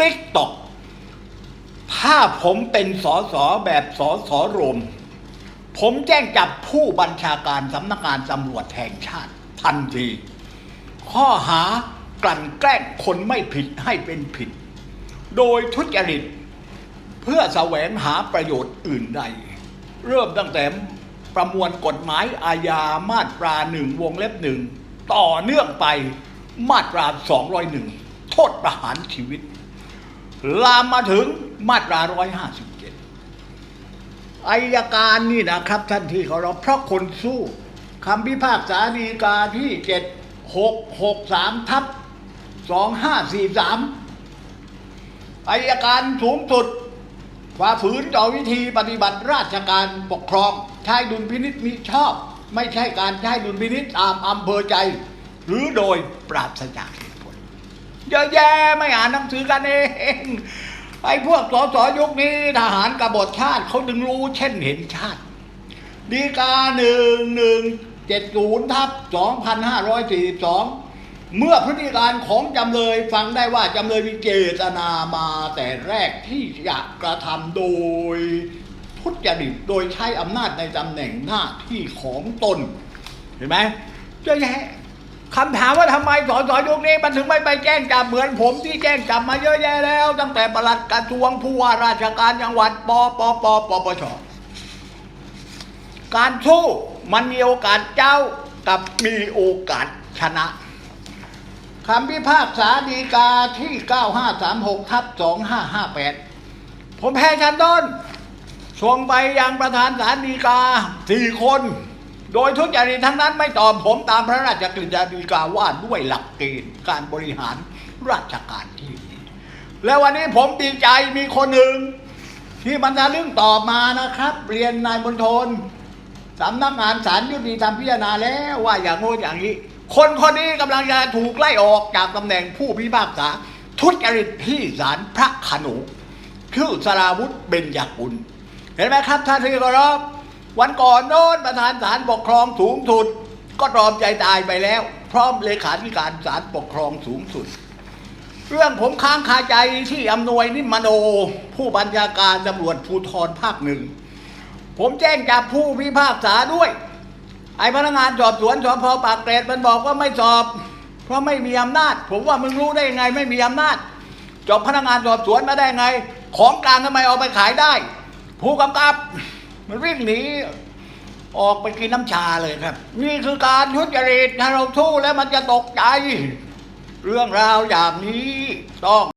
ติ๊กตอกถ้าผมเป็นสอสอแบบสอสอรวม ผมแจ้งจับผู้บัญชาการสำนักงานตำรวจแห่งชาติทันที ข้อหากลั่นแกล้งคนไม่ผิดให้เป็นผิด โดยทุจริต เพื่อแสวงหาประโยชน์อื่นใด เริ่มตั้งแต่ประมวลกฎหมายอาญามาตราหนึ่งวงเล็บหนึ่งต่อเนื่องไปมาตรา 201 โทษประหารชีวิต ลามมาถึงมาตรา157อายการนี่นะครับท่านที่เคารพเพราะคนสู้คำพิพากษาฎีกาที่7663ทับ2543อายการสูงสุดฝ่าฝืนต่อวิธีปฏิบัติราชการปกครอง ใช้ดุลพินิษมิชอบ ไม่ใช่การใช้ดุลพินิษตามอำเภอใจ หรือโดยปราศจาก เยอะแยะไม่อ่านหนังสือกันเองไอ้พวกสสยุคนี้ทหารกบฏชาติเขาดึงรู้เช่นเห็นชาติ ดีกาหนึ่งหนึ่งเจ็ดศูนย์ทับสองพันห้าร้อยสี่สองเมื่อพฤติการของจำเลยฟังได้ว่าจำเลยมีเจตนามาแต่แรกที่จะกระทำโดยทุจริตโดยใช้อำนาจในตำแหน่งหน้าที่ของตน เห็นไหมเยอะแยะ คำถามว่าทำไมสอสอยุคนี้มันถึงไม่ไปแจ้งจับเหมือนผมที่แจ้งจับมาเยอะแยะแล้ว ตั้งแต่ปลัดกระทรวงผู้ว่าราชการจังหวัดปปปปปชการสู้มันมีโอกาสเจ้ากับมีโอกาสชนะคำพิพากษาดีกาที่ 9536ทับ2558 ผมแพ้ชั้นต้นส่งไปยังประธานศาลฎีกาสี่คน โดยทุจริตทั้งนั้นไม่ตอบผมตามพระราชกฤษฎีกาว่าด้วยหลักเกณฑ์การบริหารราชการที่ดีและวันนี้ผมดีใจมีคนหนึ่งที่บรรดาเรื่องตอบมานะครับ เรียนนายมณฑลสำนักงานศาลยุติธรรมพิจารณาแล้วว่าอย่างโน้นอย่างนี้ คนคนนี้กำลังจะถูกไล่ออกจากตำแหน่งผู้พิพากษา ทุจริตที่ศาลพระขนงชื่อสราวุธเบญจกุล เห็นไหมครับท่านที่เคารพ วันก่อนโน้นประธานศาลปกครองสูงสุด ก็ตรอมใจตายไปแล้ว พร้อมเลขาธิการศาลปกครองสูงสุด เรื่องผมค้างคาใจที่อำนวยนิมมโน ผู้บัญชาการตำรวจภูธรภาคหนึ่ง ผมแจ้งจับผู้พิพากษาด้วย ไอ้พนักงานสอบสวนสพปากเกร็ดมันบอกว่าไม่สอบ เพราะไม่มีอำนาจ ผมว่ามึงรู้ได้ยังไงไม่มีอำนาจจบพนักงานสอบสวนมาได้ไง ของกลางทำไมเอาไปขายได้ ผู้กำกับ มันวิ่งหนีออกไปกินน้ำชาเลยครับ นี่คือการทุจริตถ้าเราทู่แล้วมันจะตกใจ เรื่องราวอย่างนี้ต้อง